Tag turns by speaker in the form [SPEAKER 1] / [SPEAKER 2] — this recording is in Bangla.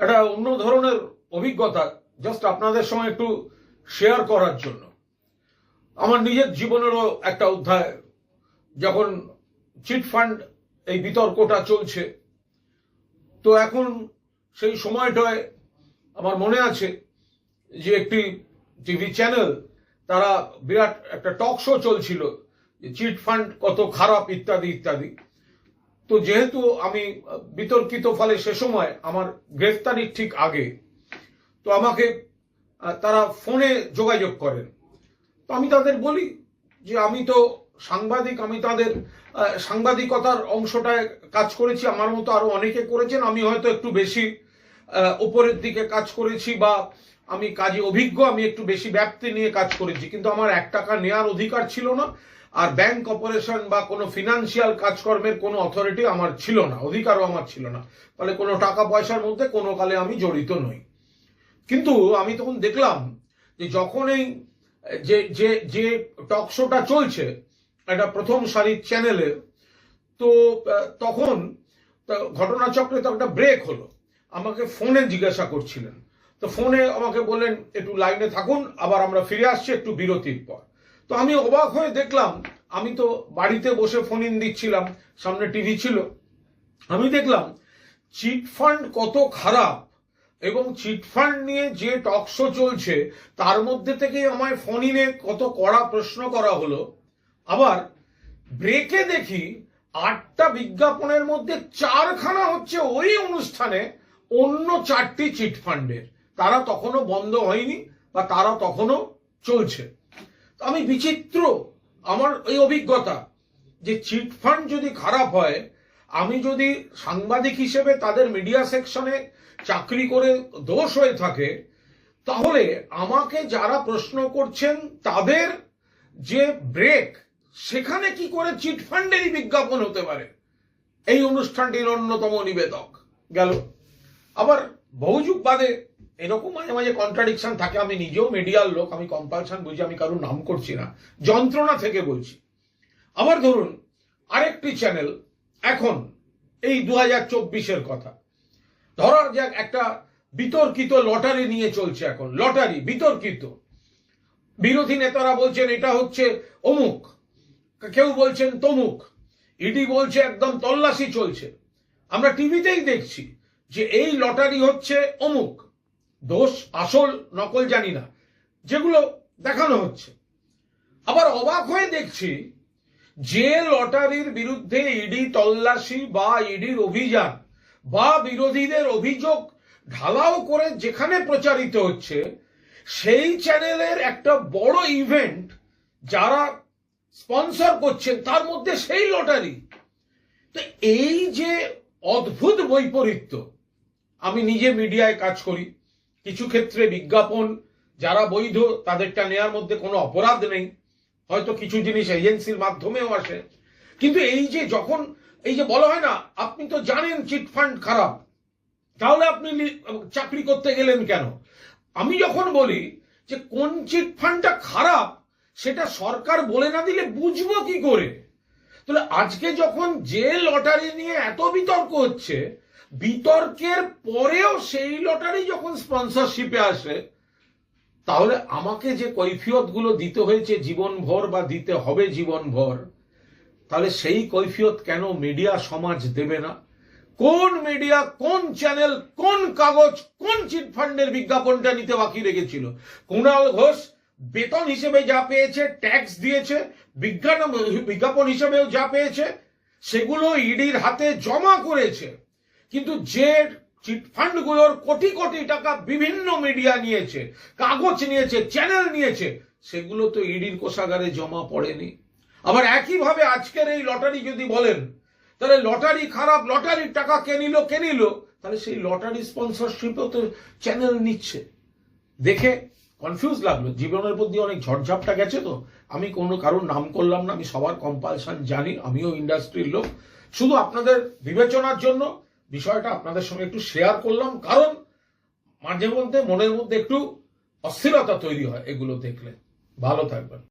[SPEAKER 1] একটা অন্য ধরনের অভিজ্ঞতা জাস্ট আপনাদের সঙ্গে একটু শেয়ার করার জন্য। আমার নিজের জীবনেরও একটা অধ্যায়, যখন চিট ফান্ড এই বিতর্কটা চলছে, তো এখন সেই সময়টায় আমার মনে আছে যে একটি টিভি চ্যানেল, তারা বিরাট একটা টক শো চলছিল, যে চিট ফান্ড কত খারাপ, ইত্যাদি ইত্যাদি। তো যেহেতু আমি বিতর্কিত ফলে সে সময় আমার গ্রেফতারির ঠিক আগে, তো আমাকে তারা ফোনে যোগাযোগ করেন। তো আমি তাদের বলি যে আমি তো সাংবাদিক, আমি তাদের সাংবাদিকতার অংশটায় কাজ করেছি, আমার মতো আরও অনেকে করেছেন, আমি হয়তো একটু বেশি উপরের দিকে কাজ করেছি বা আমি কাজে অভিজ্ঞ, আমি একটু বেশি ব্যাপ্তি নিয়ে কাজ করেছি, কিন্তু আমার এক টাকা নেওয়ার অধিকার ছিল না। আর ব্যাংক অপারেশন বা কোনো ফিনান্সিয়াল কাজকর্মের কোনো অথরিটি আমার ছিল না, অধিকারও আমার ছিল না। ফলে কোনো টাকা পয়সার মধ্যে কোনো কালে আমি জড়িত নই। কিন্তু আমি তখন দেখলাম যে যখন এই, যে যে যে টক শোটা চলছে একটা প্রথম সারির চ্যানেলে তো তখন ঘটনাচক্রে তো একটা ব্রেক হলো। আমাকে ফোনে জিজ্ঞাসা করছিলেন। তো ফোনে আমাকে বললেন, একটু লাইনে থাকুন, আবার আমরা ফিরে আসছি, একটু বিরতির পর। তো আমি অবাক হয়ে দেখলাম, আমি তো বাড়িতে বসে ফোন ইন দিচ্ছিলাম, সামনে টিভি ছিল। আমি দেখলাম চিট ফান্ড কত খারাপ, এবং চিট ফান্ড নিয়ে যে টক শো চলছে, তার মধ্যে থেকেই আমায় ফোন ইনে কত কড়া প্রশ্ন করা হলো। আবার ব্রেকে দেখি, আটটা বিজ্ঞাপনের মধ্যে চারখানা হচ্ছে ওই অনুষ্ঠানে অন্য চারটি চিট ফান্ডের তারা তখনও বন্ধ হয়নি, বা তারা তখনও চলছে। আমি বিচিত্র আমার এই অভিজ্ঞতা যে চিট ফান্ড যদি খারাপ হয়, আমি যদি সাংবাদিক হিসেবে তাদের মিডিয়া সেকশনে চাকরি করে দোষ হয়ে থাকে, তাহলে আমাকে যারা প্রশ্ন করছেন তাদের যে ব্রেক, সেখানে কি করে চিট ফান্ডেরই বিজ্ঞাপন হতে পারে? এই অনুষ্ঠানটির অন্যতম নিবেদক গেল। আবার বহুযুগ বাদে এরকম মাঝে মাঝে কন্ট্রাডিকশন থাকে। আমি নিজেও মিডিয়ার লোক, আমি কম্পালশন বুঝি, আমি কারোর নাম করছি না। যন্ত্রণা থেকে বলছি। আবার ধরুন, আরেকটি চ্যানেল এখন, এই দু হাজার চব্বিশের কথা। ধরা যাক একটা বিতর্কিত লটারি নিয়ে চলছে এখন, লটারি, বিতর্কিত। বিরোধী নেতারা বলছেন, এটা হচ্ছে অমুক। কেউ বলছেন, তমুক। ইডি বলছে, একদম তল্লাশি চলছে। আমরা টিভিতেই দেখছি যে এই লটারি হচ্ছে অমুক। দোষ, আসল, নকল জানি না। যেগুলো দেখানো হচ্ছে। আবার অবাক হয়ে দেখছি, যে লটারির বিরুদ্ধে ইডি তল্লাশি বা ইডির অভিযান বা বিরোধীদের অভিযোগ ঢালাও করে যেখানে প্রচারিত হচ্ছে, সেই চ্যানেলের একটা বড় ইভেন্ট যারা স্পন্সর করছেন তার মধ্যে সেই লটারি। তো এই যে অদ্ভুত বৈপরীত্য, আমি নিজে মিডিয়ায় কাজ করি কিছু ক্ষেত্রে বিজ্ঞাপন, যারা বৈধ, তাদেরটা নেয়ার মধ্যে কোনো অপরাধ নেই। হয়তো কিছু জিনিস এজেন্সির মাধ্যমেও আসে। কিন্তু এই যে যখন, এই যে বলা হয় না, আপনি তো জানেন চিট ফান্ড খারাপ। তাহলে আপনি চাকরি করতে গেলেন কেন? আমি যখন বলি যে কোন চিট ফান্ডটা খারাপ, সেটা সরকার বলে না দিলে বুঝব কি করে? তাহলে আজকে যখন যে লটারি নিয়ে এত বিতর্ক হচ্ছে বিতর্কের পরেও সেই লটারি যখন স্পন্সরশিপে আসে, তাহলে আমাকে যে কৈফিয়তগুলো দিতে হয়েছে জীবনভর বা দিতে হবে জীবনভর, তাহলে সেই কৈফিয়ত কেন মিডিয়া সমাজ দেবে না? কোন মিডিয়া কোন চ্যানেল কোন কাগজ, কোন চিট ফান্ডের বিজ্ঞাপনটা নিতে বাকি রেখেছিল? কুণাল ঘোষ বেতন হিসেবে যা পেয়েছে ট্যাক্স দিয়েছে বিজ্ঞাপন হিসেবেও যা পেয়েছে, সেগুলো ইডির হাতে জমা করেছে। কিন্তু যে চিট ফান্ডগুলোর কোটি কোটি টাকা বিভিন্ন মিডিয়া নিয়েছে, কাগজ নিয়েছে, চ্যানেল নিয়েছে, সেগুলো তো ইডির কোষাগারে জমা পড়েনি। আবার একইভাবে আজকের এই লটারি যদি বলেন, তাহলে লটারি খারাপ, লটারির টাকা কে নিল কে নিল? তাহলে সেই লটারি স্পন্সরশিপও তো চ্যানেল নিচ্ছে। দেখে কনফিউজ লাগল। জীবনের প্রতি অনেক ঝড়ঝাপটা গেছে তো। আমি কোনো কারোর নাম করলাম না, আমি সবার কম্পালশন জানি, আমিও ইন্ডাস্ট্রির লোক। শুধু আপনাদের বিবেচনার জন্য বিষয়টা আপনাদের সঙ্গে একটু শেয়ার করলাম, কারণ মাঝে মধ্যে মনের মধ্যে একটু অস্থিরতা তৈরি হয় এগুলো দেখলে। ভালো থাকবেন।